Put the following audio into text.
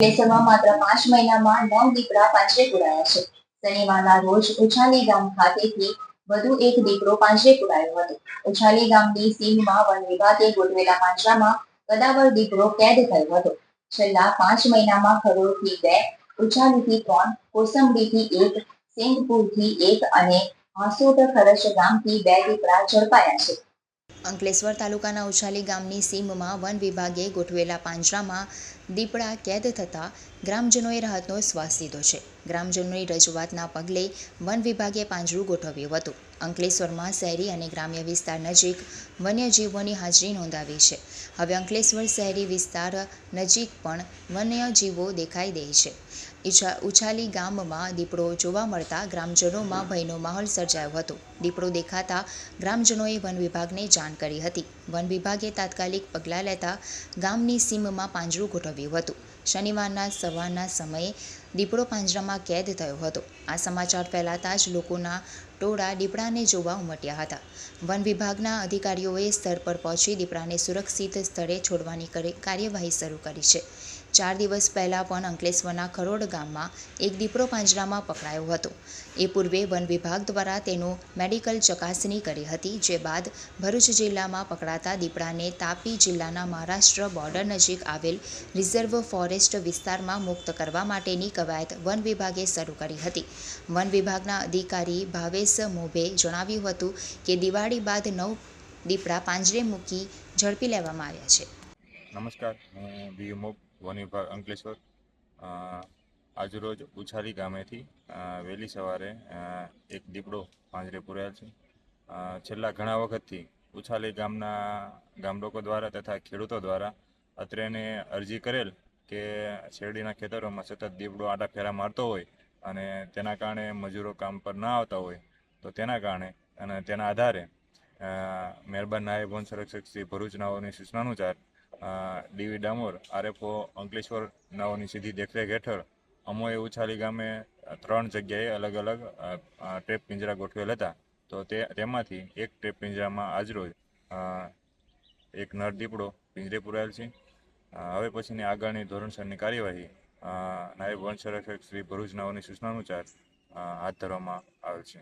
અંકલેશ્વરમાં માત્ર પાંચ મહિનામાં નવ દીપડા પાંજરે પુરાયા છે. શનિવારના રોજ ઉછાલી ગામ ખાતેથી વધુ એક દીકરો પાંજરે પુરાયો હતો. ઉછાલી ગામની સીમમાં વન વિભાગે ગોઠવેલા પાંજરામાં કદાવર દીકરો કેદ થયો હતો. છેલ્લા પાંચ મહિનામાં ખરોડથી બે ઉછાલીથી ત્રણ કોસંબડીથી એક સિંગપુરથી એક અને હાંસોટ ખરસ ગામથી બે દીપડા ઝડપાયા છે. અંકલેશ્વર તાલુકાના ઉછાલી ગામની સીમમાં વન વિભાગે ગોઠવેલા પાંજરામાં દીપડા કેદ થતાં ગ્રામજનોએ રાહતનો શ્વાસ લીધો છે. ગ્રામજનોની રજૂઆતના પગલે વન વિભાગે પાંજરું ગોઠવ્યું હતું. અંકલેશ્વરમાં શહેરી અને ગ્રામ્ય વિસ્તાર નજીક વન્યજીવોની હાજરી નોંધાવી છે. હવે અંકલેશ્વર શહેરી વિસ્તાર નજીક પણ વન્યજીવો દેખાઈ દે છે. ઉછાલી ગામમાં દીપડો જોવા મળતા ગ્રામજનોમાં ભયનો માહોલ સર્જાયો હતો. દીપડો દેખાતા ગ્રામજનોએ વન વિભાગને જાણ કરી હતી. વન વિભાગે તાત્કાલિક પગલાં લેતા ગામની સીમમાં પાંજરું ગોઠવ્યું હતું. શનિવારના સવારના સમયે દીપડો પાંજરામાં કેદ થયો હતો. આ સમાચાર ફેલાતા જ લોકોના ટોળા દીપડાને જોવા ઉમટ્યા હતા. વન વિભાગના અધિકારીઓએ સ્થળ પર પહોંચી દીપડાને સુરક્ષિત સ્થળે છોડવાની કાર્યવાહી શરૂ કરી છે. ચાર દિવસ પહેલાં પણ અંકલેશ્વરના ખરોડ ગામમાં એક દીપડો પાંજરામાં પકડાયો હતો. એ પૂર્વે વન વિભાગ દ્વારા તેનું મેડિકલ ચકાસણી કરી હતી, જે બાદ ભરૂચ જિલ્લામાં પકડાતા દીપડાને તાપી જિલ્લાના મહારાષ્ટ્ર બોર્ડર નજીક આવેલ રિઝર્વ ફોરેસ્ટ વિસ્તારમાં મુક્ત કરવા માટેની કવાયત વન વિભાગે શરૂ કરી હતી. વન વિભાગના અધિકારી ભાવેશ મોભે જણાવ્યું હતું કે દિવાળી બાદ નવ દીપડા પાંજરે મૂકી ઝડપી લેવામાં આવ્યા છે. નમસ્કાર, હું બી મોગ વન વિભાગ અંકલેશ્વર આજરોજ ઉછાલી ગામેથી વહેલી સવારે એક દીપડો પાંજરે પુરાયેલ છે. છેલ્લા ઘણા વખતથી ઉછાલી ગામના ગામલોકો દ્વારા તથા ખેડૂતો દ્વારા અત્રેને અરજી કરેલ કે શેરડીના ખેતરોમાં સતત દીપડો આડા ફેરા મારતો હોય અને તેના કારણે મજૂરો કામ પર ના આવતા હોય, તો તેના કારણે અને તેના આધારે મહેરબાન નાયબ વન સંરક્ષક શ્રી ભરૂચ નાઓની સૂચનાનુસાર D V Damor, RFO Ankleshwar નાઓની સીધી દેખરેખ હેઠળ અમોએ ઉછાલી ગામે ત્રણ જગ્યાએ અલગ અલગ ટ્રેપ પિંજરા ગોઠવેલ હતા. તો તે, તેમાંથી એક ટ્રેપ પિંજરામાં આજરોજ એક નર દીપડો પિંજરે પુરાયેલ છે. હવે પછીની આગળની ધોરણસરની કાર્યવાહી નાયબ વન સંરક્ષક શ્રી ભરૂચ નાઓની સૂચનાનુસાર હાથ ધરવામાં આવેલ છે.